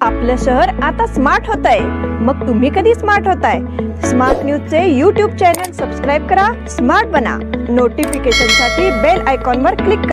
आपलं शहर आता स्मार्ट होत आहे मग तुम्ही कधी स्मार्ट होताय? स्मार्ट न्यूजचे यूट्यूब चॅनल सबस्क्राईब करा स्मार्ट बना. नोटिफिकेशन साठी बेल आयकॉनवर क्लिक करा.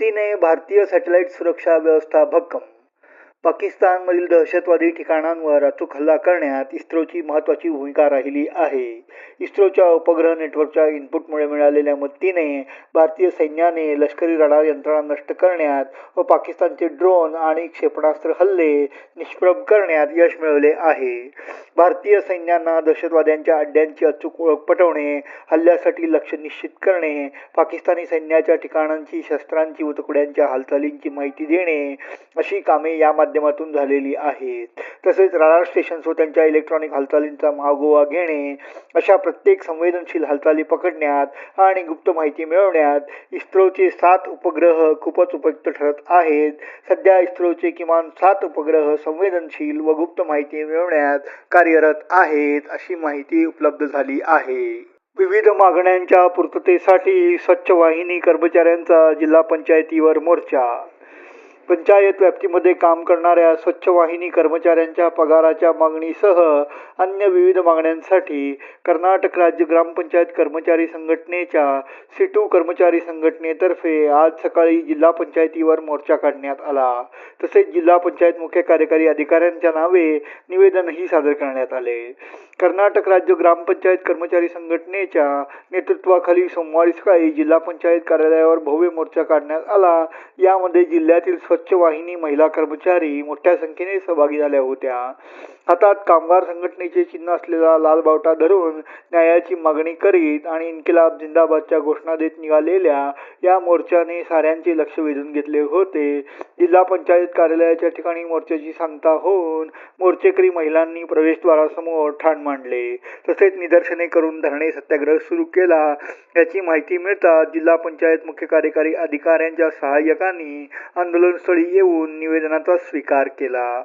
इस्रोच्या भारतीय सॅटेलाइट सुरक्षा व्यवस्था भक्कम पाकिस्तानमधील दहशतवादी ठिकाणांवर अचूक हल्ला करण्यात इस्रोची महत्त्वाची भूमिका राहिली आहे. इस्रोच्या उपग्रह नेटवर्कच्या इनपुटमुळे मिळालेल्या मदतीने भारतीय सैन्याने लष्करी रडार यंत्रणा नष्ट करण्यात व पाकिस्तानचे ड्रोन आणि क्षेपणास्त्र हल्ले निष्प्रभ करण्यात यश मिळवले आहे. भारतीय सैन्यांना दहशतवाद्यांच्या अड्ड्यांची अचूक ओळख पटवणे हल्ल्यासाठी लक्ष निश्चित करणे पाकिस्तानी सैन्याच्या ठिकाणांची शस्त्रांची व तुकड्यांच्या हालचालींची माहिती देणे अशी कामे या माध्यमातून झालेली आहेत. तसेच रडार स्टेशन्स व त्यांच्या इलेक्ट्रॉनिक हालचालींचा मागोवा घेणे अशा प्रत्येक संवेदनशील हालचाली पकडण्यात आणि गुप्त माहिती मिळवण्यात इस्रोचे सात उपग्रह खूपच उपयुक्त ठरत आहेत. सध्या इस्रोचे किमान सात उपग्रह संवेदनशील व गुप्त माहिती मिळवण्यात कार्यरत आहेत अशी माहिती उपलब्ध झाली आहे. विविध मागण्यांच्या पूर्ततेसाठी स्वच्छ वाहिनी कर्मचाऱ्यांचा जिल्हा पंचायतीवर मोर्चा पंचायत व्याप्तीमध्ये काम करणाऱ्या स्वच्छ वाहिनी कर्मचाऱ्यांच्या पगाराच्या मागणीसह अन्य विविध मागण्यांसाठी कर्नाटक राज्य ग्रामपंचायत कर्मचारी संघटनेच्या सिटू कर्मचारी संघटनेतर्फे आज सकाळी जिल्हा पंचायतीवर मोर्चा काढण्यात आला. तसेच जिल्हा पंचायत मुख्य कार्यकारी अधिकाऱ्यांच्या नावे निवेदनही सादर करण्यात आले. कर्नाटक राज्य ग्रामपंचायत कर्मचारी संघटनेच्या नेतृत्वाखाली सोमवारी सकाळी जिल्हा पंचायत कार्यालयावर भव्य मोर्चा काढण्यात आला. यामध्ये जिल्ह्यातील स्वच्छ वाहिनी महिला कर्मचारी मोठ्या संख्येने सहभागी झाल्या होत्या. हातात कामगार संघटनेचे चिन्ह असलेला लाल बावटा धरून न्यायाची मागणी करीत आणि इन्किलाब जिंदाबादच्या घोषणा देत निघालेल्या या मोर्चाने साऱ्यांचे लक्ष वेधून घेतले होते. जिल्हा पंचायत कार्यालयाच्या ठिकाणी मोर्चाची सांगता होऊन मोर्चेकरी महिलांनी प्रवेशद्वारासमोर ठाण मांडले. तसेच निदर्शने करून धरणे सत्याग्रह सुरू केला. याची माहिती मिळताच जिल्हा पंचायत मुख्य कार्यकारी अधिकाऱ्यांच्या सहाय्यकांनी आंदोलनस्थळी येऊन निवेदनाचा स्वीकार केला.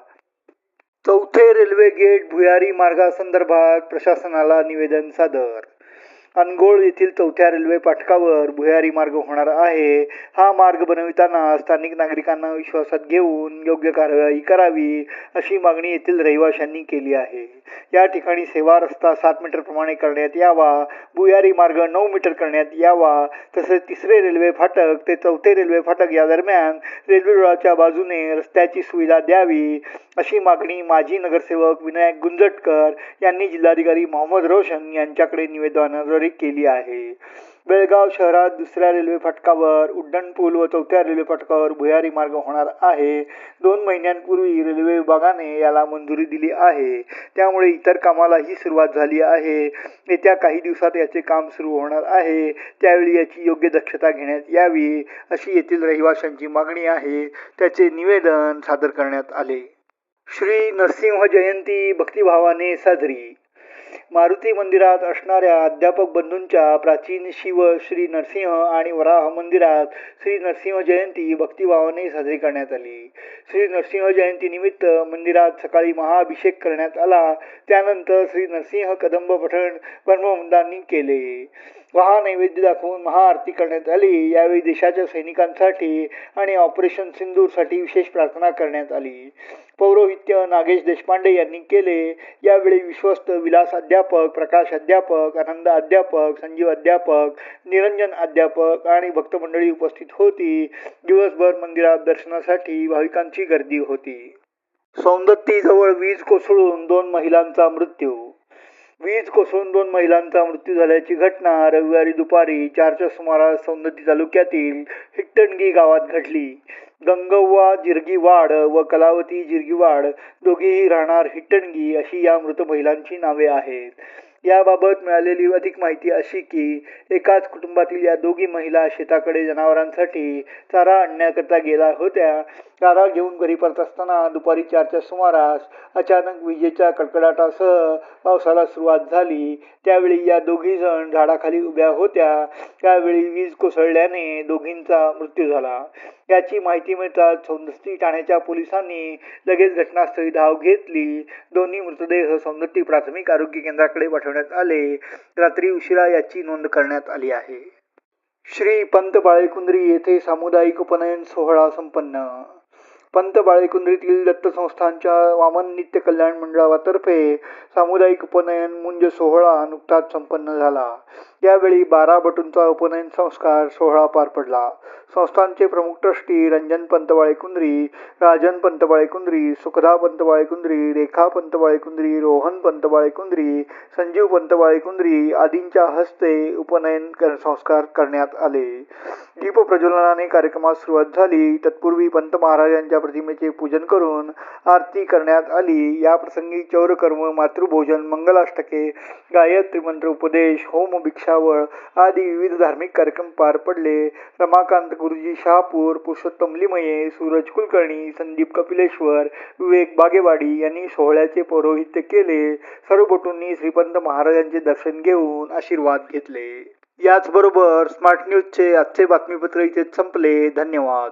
चौथे रेल्वे गेट भुयारी मार्गासंदर्भात प्रशासनाला निवेदन सादर अनगोळ येथील चौथ्या रेल्वे फाटकावर भुयारी मार्ग होणार आहे. हा मार्ग बनविताना स्थानिक नागरिकांना विश्वासात घेऊन योग्य कारवाई करावी अशी मागणी येथील रहिवाशांनी केली आहे. या ठिकाणी सेवा रस्ता सात मीटर प्रमाणे करण्यात यावा भुयारी मार्ग नऊ मीटर करण्यात यावा तसेच तिसरे रेल्वे फाटक ते चौथे रेल्वे फाटक या दरम्यान रेल्वे रुळाच्या बाजूने रस्त्याची सुविधा द्यावी अशी मागणी माजी नगरसेवक विनायक गुंजटकर यांनी जिल्हाधिकारी मोहम्मद रोशन यांच्याकडे निवेदनाद्वारे केली आहे. बेळगाव शहरात दुसऱ्या रेल्वे फाटकावर उड्डाणपूल व चौथ्या रेल्वे फाटकावर भुयारी मार्ग होणार आहे. दोन महिन्यांपूर्वी रेल्वे विभागाने याला मंजुरी दिली आहे. त्यामुळे इतर कामालाही सुरुवात झाली आहे. येत्या काही दिवसात याचे काम सुरू होणार आहे. त्यावेळी याची योग्य दक्षता घेण्यात यावी अशी येथील रहिवाशांची मागणी आहे. त्याचे निवेदन सादर करण्यात आले. श्री नरसिंह जयंती भक्तिभावाने साजरी. मारुती मंदिरात असणाऱ्या अध्यापक बंधूंच्या प्राचीन शिव श्री नरसिंह आणि वराह मंदिरात श्री नरसिंह जयंती भक्तिभावाने साजरी करण्यात आली. श्री नरसिंह जयंती निमित्त मंदिरात सकाळी महाअभिषेक करण्यात आला. त्यानंतर श्री नरसिंह कदंब पठण ब्रह्मवंतांनी केले. महानैवेद्य दाखवून महाआरती करण्यात आली. यावेळी देशाच्या सैनिकांसाठी आणि ऑपरेशन सिंदूरसाठी विशेष प्रार्थना करण्यात आली. पौरोहित्य नागेश देशपांडे यांनी केले. यावेळी विश्वस्त विलास अध्यापक प्रकाश अध्यापक आनंद अध्यापक संजीव अध्यापक निरंजन अध्यापक आणि भक्तमंडळी उपस्थित होती. दिवसभर मंदिरात दर्शनासाठी भाविकांची गर्दी होती. सौंदत्तीजवळ वीज कोसळून दोन महिलांचा मृत्यू वीज कोसळून दोन महिलांचा मृत्यू झाल्याची घटना रविवारी दुपारी चारच्या सुमारास सौंदती तालुक्यातील हिट्टणगी गावात घडली. गंगव्वा जिरगीवाड व कलावती जिरगीवाड दोघेही राहणार हिट्टणगी अशी या मृत महिलांची नावे आहेत. याबाबत मिळालेली अधिक माहिती अशी की एकाच कुटुंबातील या दोघी महिला शेताकडे जनावरांसाठी चारा आणण्याकरता गेल्या होत्या. चारा घेऊन घरी परत असताना दुपारी चारच्या सुमारास अचानक विजेच्या कडकडाटासह पावसाला सुरुवात झाली. त्यावेळी या दोघी जण झाडाखाली उभ्या होत्या. त्यावेळी वीज कोसळल्याने दोघींचा मृत्यू झाला. याची माहिती मिळताच सौंदस्ती ठाण्याच्या पोलिसांनी लगेच घटनास्थळी धाव घेतली. दोन्ही मृतदेह सौंदत्ती प्राथमिक आरोग्य केंद्राकडे पाठवण्यात आले. रात्री उशिरा याची नोंद करण्यात आली आहे. श्री पंत बाळेकुंद्री येथे सामुदायिक उपनयन सोहळा संपन्न. पंत बाळेकुंद्रीतील दत्त संस्थांच्या वामन नित्य कल्याण मंडळातर्फे सामुदायिक उपनयन मुंज सोहळा नुकताच संपन्न झाला. यावेळी बारा बटूंचा उपनयन संस्कार सोहळा पार पडला. संस्थांचे प्रमुख ट्रस्टी रंजन पंतबाळेकुंद्री राजन पंतबाळेकुंद्री सुखदा पंतबाळेकुंद्री रेखा पंतबाळेकुंद्री रोहन पंतबाळेकुंद्री संजीव पंतबाळेकुंद्री आदींच्या हस्ते उपनयन संस्कार करण्यात आले. दीप प्रज्वलनाने कार्यक्रमास सुरुवात झाली. तत्पूर्वी पंत महाराजांच्या प्रतिमेचे पूजन करून आरती करण्यात आली. या प्रसंगी चौरकर्म मातृभोजन मंगलाष्टके गायत्री मंत्र उपदेश होम भिक्षावळ आदी विविध धार्मिक कार्यक्रम पार पडले. रमाकांत गुरुजी शहापूर पुरुषोत्तम लिमये सूरज कुलकर्णी संदीप कपिलेश्वर विवेक बागेवाडी यांनी सोहळ्याचे पौरोहित्य केले. सर्व बटूंनी श्रीपंत महाराजांचे दर्शन घेऊन आशीर्वाद घेतले. याचबरोबर स्मार्ट न्यूजचे आजचे बातमीपत्र इथे संपले. धन्यवाद.